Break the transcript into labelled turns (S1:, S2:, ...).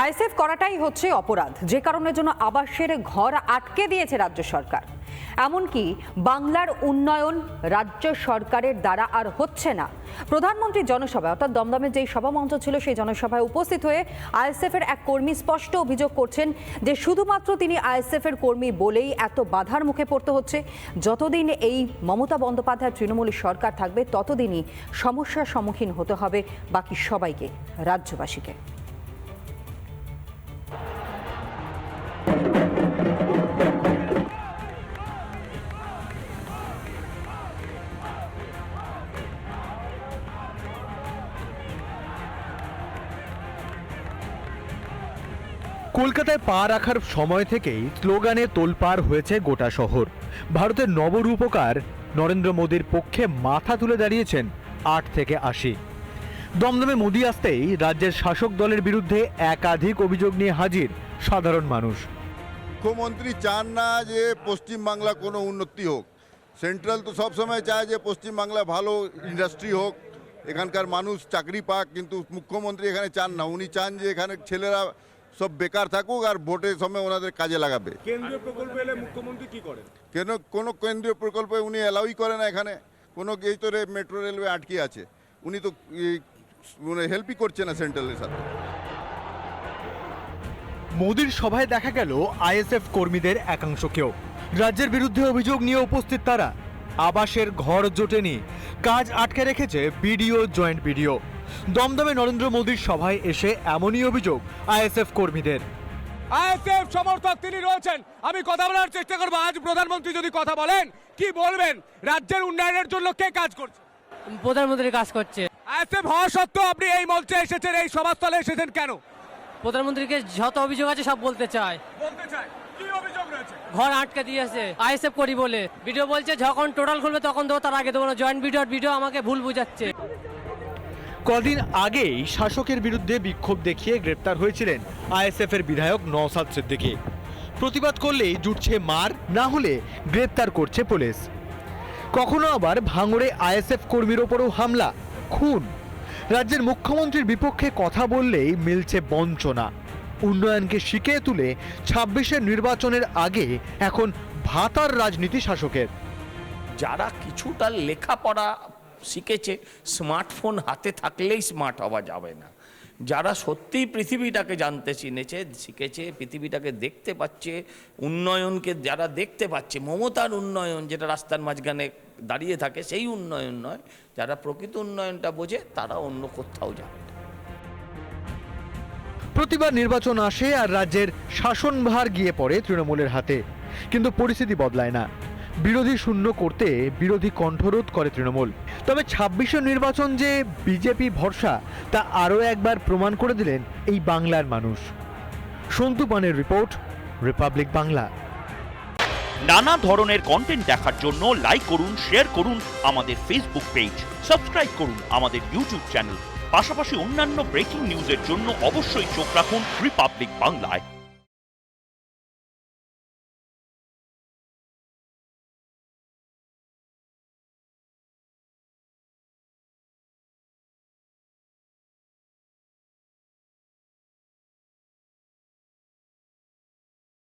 S1: ISF করাটাই হচ্ছে অপরাধ, যে কারণের জন্য আবাসের ঘর আটকে দিয়েছে রাজ্য সরকার। এমনকি বাংলার উন্নয়ন রাজ্য সরকারের দ্বারা আর হচ্ছে না। প্রধানমন্ত্রী জনসভায়, অর্থাৎ দমদমে যেই সভামঞ্চ ছিল, সেই জনসভায় উপস্থিত হয়ে আইএসএফ এর এক কর্মী স্পষ্ট অভিযোগ করছেন যে শুধুমাত্র তিনি আইএসএফ এর কর্মী বলেই এত বাধার মুখে পড়তে হচ্ছে। যতদিন এই মমতা বন্দ্যোপাধ্যায় তৃণমূলের সরকার থাকবে, ততদিনই সমস্যার সম্মুখীন হতে হবে বাকি সবাইকে, রাজ্যবাসীকে।
S2: কলকাতায় পা রাখার সময় থেকেই স্লোগানে তোলপাড় হয়েছে গোটা শহর। ভারতের নবরূপকার নরেন্দ্র মোদীর পক্ষে মাথা তুলে দাঁড়িয়েছেন আট থেকে আশি। দমদমে মোদী আসতেই রাজ্যের শাসক দলের বিরুদ্ধে একাধিক অভিযোগ নিয়ে হাজির সাধারণ মানুষ।
S3: মুখ্যমন্ত্রী চান না যে পশ্চিমবাংলা কোনো উন্নতি হোক। সেন্ট্রাল তো সবসময় চায় যে পশ্চিমবাংলা ভালো ইন্ডাস্ট্রি হোক। এখানকার মানুষ চাকরি পাক, কিন্তু মুখ্যমন্ত্রী এখানে চান না। উনি চান যে এখানে ছেলেরা সব বেকার থাকুক আর ভোটের সময় ওনাদের কাজে লাগাবে।
S4: কেন্দ্রীয় প্রকল্প এলে মুখ্যমন্ত্রী কি করেন?
S3: কেন কোনো কেন্দ্রীয় প্রকল্পে উনি অ্যালাউই করে না এখানে। কোনো এই তো মেট্রো রেলওয়ে আটকে আছে। উনি তো মানে হেল্পই করছে না সেন্ট্রালের সাথে।
S2: মোদীর সভায় দেখা গেল আইএসএফ কর্মীদের একাংশকেও রাজ্যের বিরুদ্ধে অভিযোগ নিয়ে উপস্থিত তারা। আবাসের ঘর জোটেনি। কাজ আটকে রেখেছে বিডিও জয়েন্ট বিডিও। দমদমে নরেন্দ্র মোদীর সভায় এসে এমনই অভিযোগ আইএসএফ কর্মীদের।
S4: আইএসএফ সমর্থক তিনি রয়েছেন। আমি কথা বলার চেষ্টা করব। আজ প্রধানমন্ত্রী যদি কথা বলেন কি বলবেন? রাজ্যের উন্নয়নের জন্য কে কাজ করছে?
S5: প্রধানমন্ত্রী কাজ করছে।
S4: আইএসএফ হওয়া সত্ত্বেও আপনি এই মঞ্চে এসেছেন এই সভাস্থলে এসেছেন কেন?
S5: প্রধানমন্ত্রীকে যত অভিযোগ আছে সব বলতে চায়।
S4: বলতে চাই কি অভিযোগ রয়েছে?
S5: ঘর আটকে দিয়েছে। আইএসএফ করি বলে। ভিডিও বলছে যখন টোটাল খুলবে তখন দেবো তার আগে দেবো না জয়েন্ট ভিডিও ভিডিও আমাকে ভুল বুঝাচ্ছে।
S2: কদিন আগেই শাসকের বিরুদ্ধে বিক্ষোভ দেখিয়ে গ্রেপ্তার হয়েছিলেন আইএসএফ এর বিধায়ক নওসাদ সিদ্দিকী। প্রতিবাদ করলেই জুটছে মার, না হলে গ্রেপ্তার করছে পুলিশ। কখনো আবার ভাঙড়ে আইএসএফ কর্মীর ওপরও হামলা, খুন। রাজ্যের মুখ্যমন্ত্রীর বিপক্ষে কথা বললেই মিলছে বঞ্চনা। উন্নয়নকে শিখিয়ে তুলে ছাব্বিশের নির্বাচনের আগে এখন ভাতার রাজনীতি শাসকের।
S6: যারা কিছুটা লেখাপড়া শিখেছে স্মার্টফোন হাতে থাকলেই স্মার্ট হওয়া যাবে না। যারা সত্যিই পৃথিবীটাকে জানতে চিনেছে, শিখেছে, পৃথিবীটাকে দেখতে পাচ্ছে, উন্নয়নকে যারা দেখতে পাচ্ছে, মমতার উন্নয়ন যেটা রাস্তার মাঝখানে দাঁড়িয়ে থাকে, সেই উন্নয়ন নয়। যারা প্রকৃত উন্নয়নটা বোঝে, তারা অন্য কোথাও যাবে।
S2: প্রতিবার নির্বাচন আসে আর রাজ্যের শাসনভার গিয়ে পড়ে তৃণমূলের হাতে। কিন্তু পরিস্থিতি বদলায় না। বিরোধী শূন্য করতে বিরোধী কণ্ঠরোধ করে তৃণমূল। তবে ছাব্বিশে নির্বাচন যে বিজেপি ভরসা, তা আরও একবার প্রমাণ করে দিলেন এই বাংলার মানুষ। সন্তু পানের রিপোর্ট, রিপাবলিক বাংলা।
S7: নানা ধরনের কন্টেন্ট দেখার জন্য লাইক করুন শেয়ার করুন আমাদের ফেসবুক পেজ সাবস্ক্রাইব করুন আমাদের ইউটিউব চ্যানেল পাশাপাশি অন্যান্য ব্রেকিং নিউজের জন্য অবশ্যই চোখ রাখুন রিপাবলিক বাংলায়